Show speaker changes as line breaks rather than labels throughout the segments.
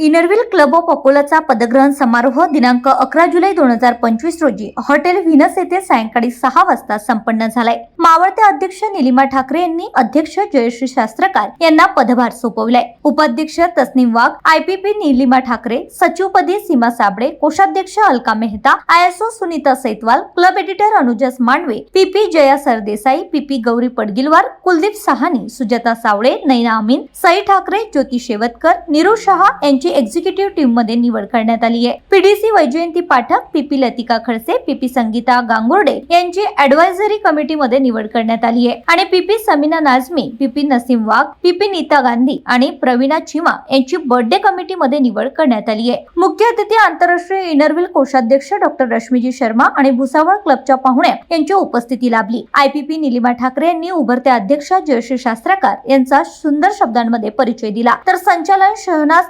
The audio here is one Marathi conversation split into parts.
इनरव्हिल क्लब ऑफ अकोलाचा पदग्रहण समारोह दिनांक अकरा जुलै दोन हजार पंचवीस रोजी हॉटेल व्हिनस येथे सायंकाळी सहा वाजता संपन्न झालाय. मावळते अध्यक्ष निलिमा ठाकरे यांनी अध्यक्ष जयश्री शास्त्रकार यांना पदभार सोपवलाय. उपाध्यक्ष तस्नीम वाघ आयपीपी निलिमा ठाकरे सचिवपदी सीमा साबळे कोषाध्यक्ष Alka Mehta ISO Sunita Saitwal club editor Anujas Mandve PP Jaya Sardesai PP Gauri Padgilwar Kuldeep Sahani Sujata Savale Naina Amin Sai Thackeray Jyoti Shevatkar Niru Shah यांची एक्झिक्युटिव्ह टीममध्ये निवड करण्यात आली आहे. PDC Vaijayanti Pathak PP Latika Khadse PP Sangeeta Gangurde यांची ऍडवायझरी कमिटी मध्ये निवड करण्यात आली आहे. आणि PP Samina Nazmi PP Naseem Wagh PP Nita Gandhi आणि प्रवीणा चिमा यांची बर्थडे कमिटी मध्ये निवड करण्यात आली आहे. मुख्य अतिथी आंतरराष्ट्रीय इनरव्हिल कोषाध्यक्ष डॉक्टर रश्मीजी शर्मा आणि भुसावळ क्लबच्या पाहुण्या यांची उपस्थिती लाभली. आयपीपी निलिमा ठाकरे यांनी उभरत्या अध्यक्षा जयश्री शास्त्रकार यांचा सुंदर शब्दांमध्ये परिचय दिला. तर संचालन शहनाज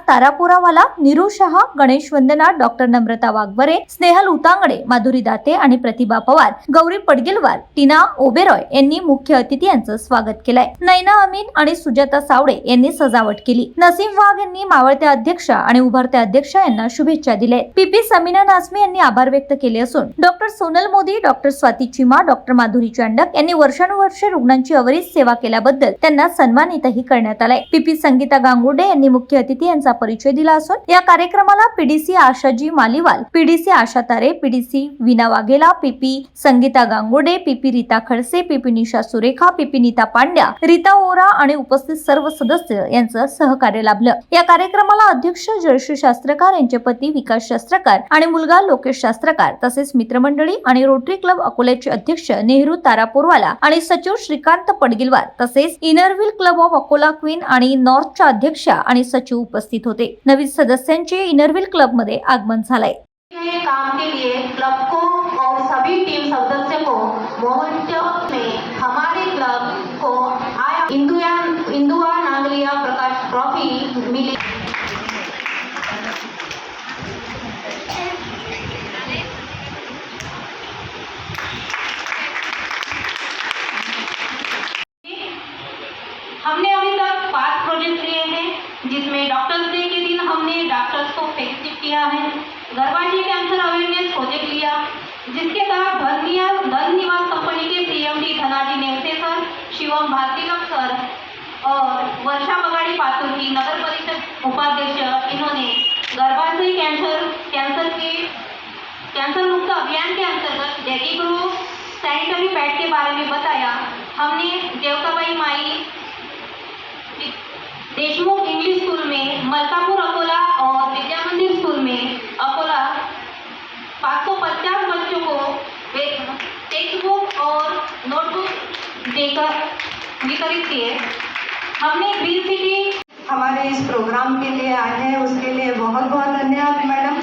तारापुरावाला निरू शहा गणेश वंदना डॉक्टर नम्रता वाघबरे स्नेहल उतांगडे माधुरी दाते आणि प्रतिभा पवार गौरी पडगिलवार टीना ओबेरॉय यांनी मुख्य अतिथी यांचं स्वागत केलंय. नैना अमीन आणि सुजाता सावडे यांनी सजावट केली. नसीम वाघ यांनी मावळत्या अध्यक्षा आणि उभारत्या अध्यक्षा यांना शुभेच्छा दिल्या पीपी समीना नाझमी यांनी आभार व्यक्त केले असून doctor Sonal Modi doctor Swati Cheema doctor Madhuri Chandak यांनी वर्षानुवर्षे रुग्णांची अवरीत सेवा केल्याबद्दल त्यांना सन्मानितही करण्यात आलाय. पीपी संगीता गांगुर्डे यांनी मुख्य अतिथी यांचा परिचय दिला. असून या कार्यक्रमाला PDC Ashaji Maliwal PDC Asha Tare PDC Veena Waghela PP Sangeeta Gangode PP Rita Khadse PP Nisha Surekha PP Nita Pandya Rita Ora आणि उपस्थित सर्व सदस्य यांचं सहकार्य लाभलं. या कार्यक्रमाला अध्यक्ष जयश्री शास्त्रकार यांचे पती विकास शास्त्रकार आणि मुलगा लोकेश शास्त्रकार तसेच मित्रमंडळी आणि रोटरी क्लब अकोल्याचे अध्यक्ष नेहरू तारापूरवाला आणि सचिव श्रीकांत पडगिलवार तसेच inner wheel club of Akola queen आणि नॉर्थच्या अध्यक्षा आणि सचिव उपस्थित होते. नवीन सदस्यांचे इनरव्हिल क्लबमध्ये आगमन झालंय.
काम के लिए क्लब को और सभी टीम सदस्य को किया है। गर्भाशय कैंसर अवेयरनेस प्रोजेक्ट लिया। जिसके तहत धनिया धन निवास कंपनी के CMD Dhanaji Navse sir Shivam Bharatilak sir और वर्षा बगाड़ी पातुर की नगर परिषद उपाध्यक्ष इन्होंने गर्भाशय कैंसर कैंसर के कैंसर मुक्त अभियान के अंतर्गत डेटी ग्रुप सैनिटरी पैड के बारे में बताया। हमने देवकाबाई माई देशमुख इंग्लिश स्कूल में मलकापुर अकोला और विद्या मंदिर स्कूल में अकोला 550 बच्चों को टेक्स्ट बुक और नोटबुक देकर वितरित किए हमने ग्रीन सिटी
हमारे इस प्रोग्राम के लिए आए हैं उसके लिए बहुत बहुत धन्यवाद मैडम।